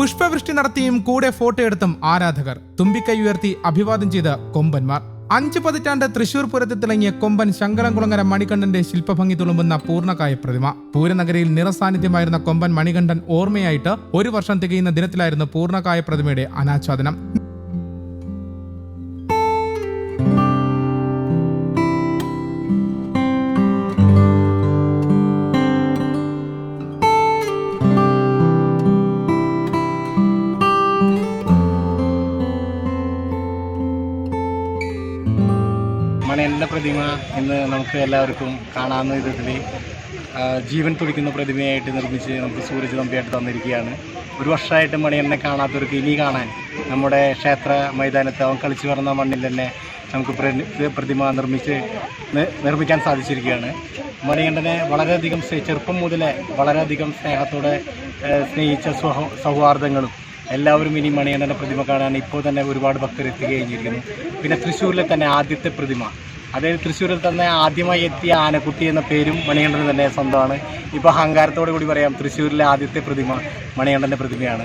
പുഷ്പവൃഷ്ടി നടത്തിയും കൂടെ ഫോട്ടോ എടുത്തും ആരാധകർ. തുമ്പിക്കൈ ഉയർത്തി അഭിവാദ്യം ചെയ്ത കൊമ്പന്മാർ. അഞ്ച് പതിറ്റാണ്ട് തൃശൂർ പൂരത്തിൽ തിളങ്ങിയ കൊമ്പൻ ശങ്കരംകുളങ്ങര മണികണ്ഠന്റെ ശില്പഭംഗി തുളുമ്പുന്ന പൂർണകായ പ്രതിമ. പൂരനഗരിയിൽ നിറസാന്നിധ്യമായിരുന്ന കൊമ്പൻ മണികണ്ഠൻ ഓർമ്മയായിട്ട് ഒരു വർഷം തികയുന്ന ദിനത്തിലായിരുന്നു പൂർണകായ പ്രതിമയുടെ അനാച്ഛാദനം. മണയന്റെ പ്രതിമ ഇന്ന് നമുക്ക് എല്ലാവർക്കും കാണാവുന്ന വിധത്തിൽ ജീവൻ തുടിക്കുന്ന പ്രതിമയായിട്ട് നിർമ്മിച്ച് നമുക്ക് സൂരജ് തമ്പിയായിട്ട് തന്നിരിക്കുകയാണ്. ഒരു വർഷമായിട്ട് മണിയണ്ണനെ കാണാത്തവർക്ക് ഇനി കാണാൻ നമ്മുടെ ക്ഷേത്ര മൈതാനത്ത് അവൻ കളിച്ചു വരുന്ന മണ്ണിൽ തന്നെ നമുക്ക് പ്ര- പ്രതിമ നിർമ്മിച്ച് നിർമ്മിക്കാൻ സാധിച്ചിരിക്കുകയാണ്. മണികണ്ഠനെ വളരെയധികം ചെറുപ്പം മുതലേ വളരെയധികം സ്നേഹത്തോടെ സ്നേഹിച്ച സ്വഹ സൗഹാർദ്ദങ്ങളും എല്ലാവരും ഇനി മണിയണ്ണന്റെ പ്രതിമ കാണാൻ ഇപ്പോൾ തന്നെ ഒരുപാട് ഭക്തർ എത്തി കഴിഞ്ഞിരിക്കുന്നു പിന്നെ തൃശ്ശൂരിലെ തന്നെ ആദ്യത്തെ പ്രതിമ. അതായത് തൃശ്ശൂരിൽ തന്നെ ആദ്യമായി എത്തിയ ആനക്കുട്ടി എന്ന പേരും മണികണ്ഠന് തന്നെ സ്വന്തമാണ്. ഇപ്പോൾ അഹങ്കാരത്തോടു കൂടി പറയാം തൃശ്ശൂരിലെ ആദ്യത്തെ പ്രതിമ മണികണ്ഠന്റെ പ്രതിമയാണ്.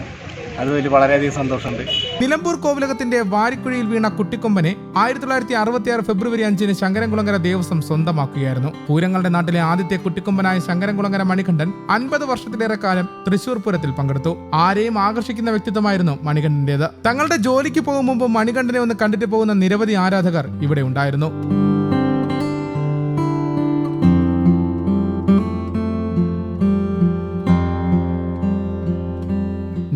അത് വളരെയധികം സന്തോഷമുണ്ട്. നിലമ്പൂർ കോവിലകത്തിന്റെ വാരിക്കുഴിയിൽ വീണ കുട്ടിക്കൊമ്പനെ ആയിരത്തി തൊള്ളായിരത്തി അറുപത്തി ആറ് ഫെബ്രുവരി അഞ്ചിന് ശങ്കരൻകുളങ്ങര ദേവസ്വം സ്വന്തമാക്കുകയായിരുന്നു. പൂരങ്ങളുടെ നാട്ടിലെ ആദ്യത്തെ കുട്ടിക്കൊമ്പനായ ശങ്കരൻകുളങ്ങര മണികണ്ഠൻ അൻപത് വർഷത്തിലേറെ കാലം തൃശൂർ പൂരത്തിൽ പങ്കെടുത്തു. ആരെയും ആകർഷിക്കുന്ന വ്യക്തിത്വമായിരുന്നു മണികണ്ഠന്റേത്. തങ്ങളുടെ ജോലിക്ക് പോകും മുമ്പ് മണികണ്ഠനെ ഒന്ന് കണ്ടിട്ട് പോകുന്ന നിരവധി ആരാധകർ ഇവിടെ ഉണ്ടായിരുന്നു.